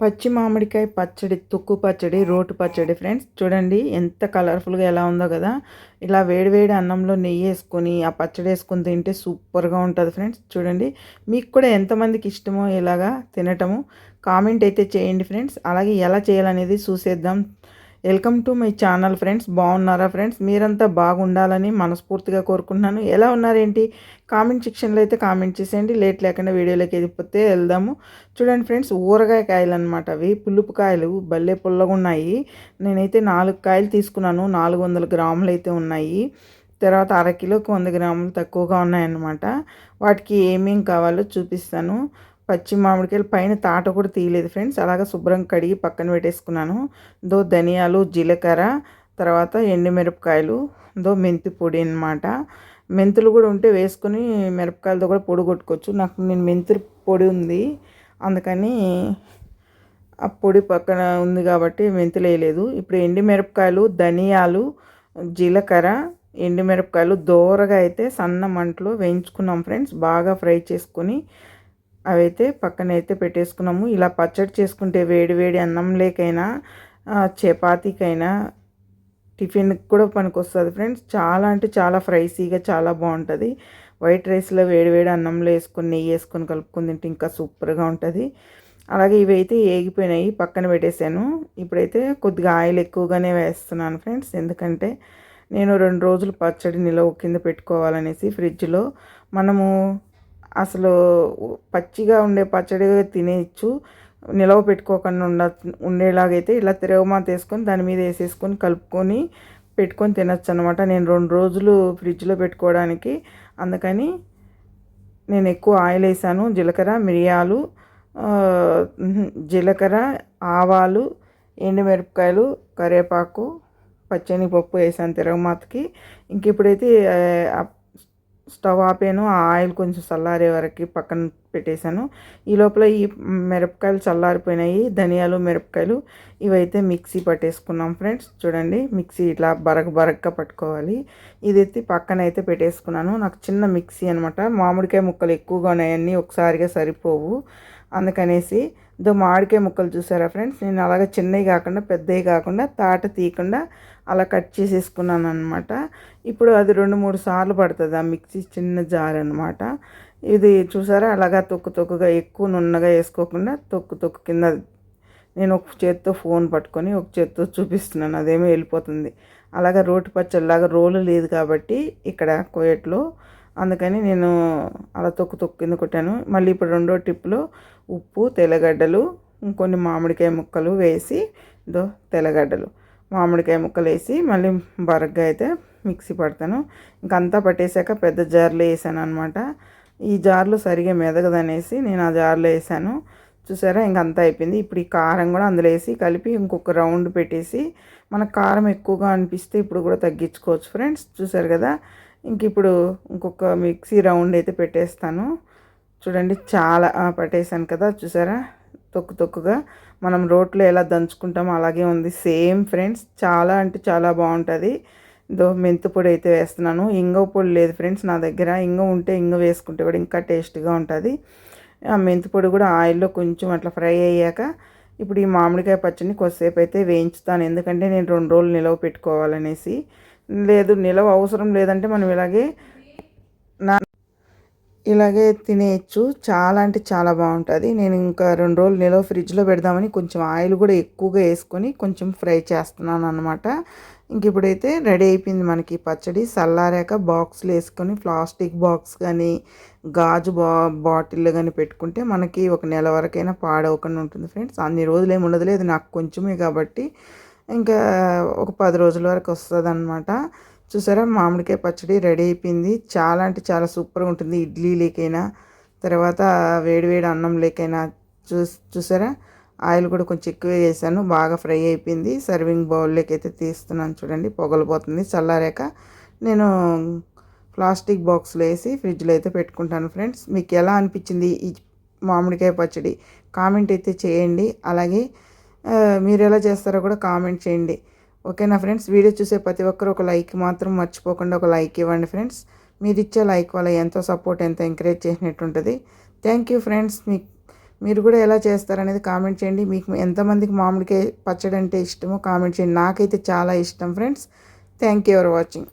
పచ్చి మామిడికాయ పచ్చడి తుక్కు పచ్చడి రోటు పచ్చడి ఫ్రెండ్స్ చూడండి ఎంత కలర్ఫుల్గా ఎలా ఉందో కదా. ఇలా వేడివేడి అన్నంలో నెయ్యి వేసుకొని ఆ పచ్చడి వేసుకొని తింటే సూపర్గా ఉంటుంది ఫ్రెండ్స్ చూడండి మీకు కూడా ఎంతమందికి ఇష్టమో ఇలాగా తినటము. కామెంట్ అయితే చేయండి ఫ్రెండ్స్ అలాగే ఎలా చేయాలనేది చూసేద్దాం. Welcome to my channel friends. బాగున్నారా ఫ్రెండ్స్? మీరంతా బాగుండాలని మనస్ఫూర్తిగా కోరుకుంటున్నాను. ఎలా ఉన్నారేంటి? కామెంట్ సెక్షన్లో అయితే కామెంట్ చేసేయండి. లేట్ లేకుండా వీడియోలోకి వెళ్ళిపోతే వెళ్దాము. చూడండి ఫ్రెండ్స్ ఊరగాయ కాయలు అనమాట అవి పులుపు కాయలు. భలే పుల్లగా ఉన్నాయి. నేనైతే నాలుగు కాయలు తీసుకున్నాను. నాలుగు వందల గ్రాములు అయితే ఉన్నాయి. తర్వాత అరకిలోకి వంద గ్రాములు తక్కువగా ఉన్నాయన్నమాట. వాటికి ఏమేం కావాలో చూపిస్తాను. పచ్చి మామిడికాయలు పైన తాట కూడా తీయలేదు ఫ్రెండ్స్. అలాగా శుభ్రం కడిగి పక్కన పెట్టేసుకున్నాను. దో ధనియాలు జీలకర్ర తర్వాత ఎండుమిరపకాయలు దో మెంతి పొడి అనమాట మెంతులు కూడా ఉంటే వేసుకొని మిరపకాయలతో కూడా పొడి కొట్టుకోవచ్చు. నాకు నేను మెంతులు పొడి ఉంది. అందుకని ఆ పొడి పక్కన ఉంది కాబట్టి మెంతులు వేయలేదు. ఇప్పుడు ఎండుమిరపకాయలు ధనియాలు జీలకర్ర ఎండుమిరపకాయలు దోరగా అయితే సన్న మంటలో వేయించుకున్నాం ఫ్రెండ్స్. బాగా ఫ్రై చేసుకొని అవైతే పక్కన అయితే పెట్టేసుకున్నాము. ఇలా పచ్చడి చేసుకుంటే వేడి వేడి అన్నం లేకైనా చపాతీకైనా టిఫిన్కి కూడా పనికొస్తుంది ఫ్రెండ్స్. చాలా అంటే చాలా ఫ్రైసీగా చాలా బాగుంటుంది. వైట్ రైస్లో వేడివేడి అన్నంలో వేసుకొని నెయ్యి వేసుకొని కలుపుకొని తింటే ఇంకా సూపర్గా ఉంటుంది. అలాగే ఇవైతే ఏగిపోయినాయి. పక్కన పెట్టేశాను. ఇప్పుడైతే కొద్దిగా ఆయిల్ ఎక్కువగానే వేస్తున్నాను ఫ్రెండ్స్. ఎందుకంటే నేను రెండు రోజులు పచ్చడి నిలవ కింద పెట్టుకోవాలనేసి ఫ్రిడ్జ్లో మనము అసలు పచ్చిగా ఉండే పచ్చడి తినేయచ్చు నిలవ పెట్టుకోకుండా ఉండ ఉండేలాగైతే ఇలా తిరగమాత వేసుకొని దాని మీద వేసేసుకొని కలుపుకొని పెట్టుకొని తినచ్చు అనమాట నేను రెండు రోజులు ఫ్రిడ్జ్లో పెట్టుకోవడానికి అందుకని నేను ఎక్కువ ఆయిల్ వేసాను. జీలకర్ర మిరియాలు జీలకర్ర ఆవాలు ఎండుమిరపకాయలు కరివేపాకు పచ్చని పప్పు వేసాను తిరగమాతకి ఇంక ఇప్పుడైతే స్టవ్ ఆపాను. ఆ ఆయిల్ కొంచెం చల్లారే వరకు పక్కన పెట్టేశాను. ఈ లోపల ఈ మిరపకాయలు చల్లారిపోయినాయి. ధనియాలు మిరపకాయలు ఇవైతే మిక్సీ పట్టేసుకున్నాం ఫ్రెండ్స్. చూడండి మిక్సీ ఇట్లా బరక బరకగా పట్టుకోవాలి. ఇది ఎత్తి పక్కన అయితే పెట్టేసుకున్నాను. నాకు చిన్న మిక్సీ అనమాట మామిడికాయ ముక్కలు ఎక్కువగా ఉన్నాయన్నీ ఒకసారిగా సరిపోవు. అందుకనేసి ఇదో మామిడికాయ ముక్కలు చూసారా ఫ్రెండ్స్? నేను అలాగే చిన్నవి కాకుండా పెద్దవి కాకుండా తాట తీయకుండా అలా కట్ చేసేసుకున్నాను అనమాట ఇప్పుడు అది రెండు మూడు సార్లు పడుతుంది ఆ మిక్సీ చిన్న జార్ అనమాట ఇది చూసారా? అలాగా తొక్కు తొక్కుగా ఎక్కువ నున్నగా వేసుకోకుండా తొక్కు తొక్కు కింద నేను ఒక చేత్తో ఫోన్ పట్టుకొని ఒక చేత్తో చూపిస్తున్నాను. అదేమో వెళ్ళిపోతుంది. అలాగా రోటి పచ్చడిలాగా రోలు లేదు కాబట్టి ఇక్కడ కోయట్లో అందుకని నేను అలా తొక్కు తొక్కు కింద కొట్టాను. మళ్ళీ ఇప్పుడు రెండో టిప్లో ఉప్పు తెల్లగడ్డలు ఇంకొన్ని మామిడికాయ ముక్కలు వేసి దో తెల్లగడ్డలు మామిడికాయ ముక్కలు వేసి మళ్ళీ బరగ్గా అయితే మిక్సీ పడతాను. ఇంకంతా పట్టేశాక పెద్ద జార్లో వేసాను అనమాట ఈ జార్లు సరిగా మెదగదనేసి నేను ఆ జార్లో వేసాను. చూసారా? ఇంకంతా అయిపోయింది. ఇప్పుడు ఈ కారం కూడా అందులో వేసి కలిపి ఇంకొక రౌండ్ పెట్టేసి మనకు కారం ఎక్కువగా అనిపిస్తే ఇప్పుడు కూడా తగ్గించుకోవచ్చు ఫ్రెండ్స్. చూసారు కదా? ఇంక ఇప్పుడు ఇంకొక మిక్సీ రౌండ్ అయితే పెట్టేస్తాను. చూడండి చాలా పట్టేసాను కదా చూసారా? తొక్కు తొక్కుగా. మనం రోట్లో ఎలా దంచుకుంటామో అలాగే ఉంది. సేమ్ ఫ్రెండ్స్ చాలా అంటే చాలా బాగుంటుంది. దో మెంతి పొడి అయితే వేస్తున్నాను. ఇంగ పొడి లేదు ఫ్రెండ్స్ నా దగ్గర. ఇంగ ఉంటే ఇంగ వేసుకుంటే కూడా ఇంకా టేస్ట్గా ఉంటుంది. ఆ మెంతి పొడి కూడా ఆయిల్లో కొంచెం అట్లా ఫ్రై అయ్యాక ఇప్పుడు ఈ మామిడికాయ పచ్చడిని కొద్దిసేపు అయితే వేయించుతాను. ఎందుకంటే నేను రెండు రోజులు నిలవ పెట్టుకోవాలనేసి. లేదు నిలవ అవసరం లేదంటే మనం ఇలాగే నా ఇలాగే తినేయచ్చు. చాలా అంటే చాలా బాగుంటుంది. నేను ఇంకా రెండు రోజులు నిలవ ఫ్రిడ్జ్లో పెడదామని కొంచెం ఆయిల్ కూడా ఎక్కువగా వేసుకొని కొంచెం ఫ్రై చేస్తున్నాను అనమాట ఇంక ఇప్పుడైతే రెడీ అయిపోయింది మనకి పచ్చడి. చల్లారాక బాక్స్లు వేసుకొని ప్లాస్టిక్ బాక్స్ కానీ గాజు బా బాటిల్ కానీ పెట్టుకుంటే మనకి ఒక నెల వరకైనా పాడవకుండా ఉంటుంది ఫ్రెండ్స్. అన్ని రోజులు ఏమి ఉండదు లేదు నాకు కొంచెమే కాబట్టి ఇంకా ఒక పది రోజుల వరకు వస్తుంది అనమాట చూసారా? మామిడికాయ పచ్చడి రెడీ అయిపోయింది. చాలా అంటే చాలా సూపర్గా ఉంటుంది. ఇడ్లీ లేకైనా తర్వాత వేడివేడి అన్నం లేకైనా చూ చూసారా? ఆయిల్ కూడా కొంచెం ఎక్కువ వేసాను. బాగా ఫ్రై అయిపోయింది. సర్వింగ్ బౌల్లోకి అయితే తీస్తున్నాను చూడండి. పొగలిపోతుంది చల్లారాక నేను ప్లాస్టిక్ బాక్స్లో వేసి ఫ్రిడ్జ్లో అయితే పెట్టుకుంటాను ఫ్రెండ్స్. మీకు ఎలా అనిపించింది ఈ మామిడికాయ పచ్చడి? కామెంట్ అయితే చేయండి. అలాగే మీరు ఎలా చేస్తారో కూడా కామెంట్ చేయండి. ఓకేనా ఫ్రెండ్స్? వీడియో చూసే ప్రతి ఒక్కరు ఒక లైక్ మాత్రం మర్చిపోకుండా ఒక లైక్ ఇవ్వండి ఫ్రెండ్స్. మీరు ఇచ్చే లైక్ వల్ల ఎంతో సపోర్ట్ ఎంతో ఎంకరేజ్ చేసినట్టు ఉంటుంది. Thank you friends. మీ మీరు కూడా ఎలా చేస్తారనేది కామెంట్ చేయండి. మీకు ఎంతమందికి మామిడికాయ పచ్చడి అంటే ఇష్టమో కామెంట్ చేయండి. నాకైతే చాలా ఇష్టం friends. Thank you for watching.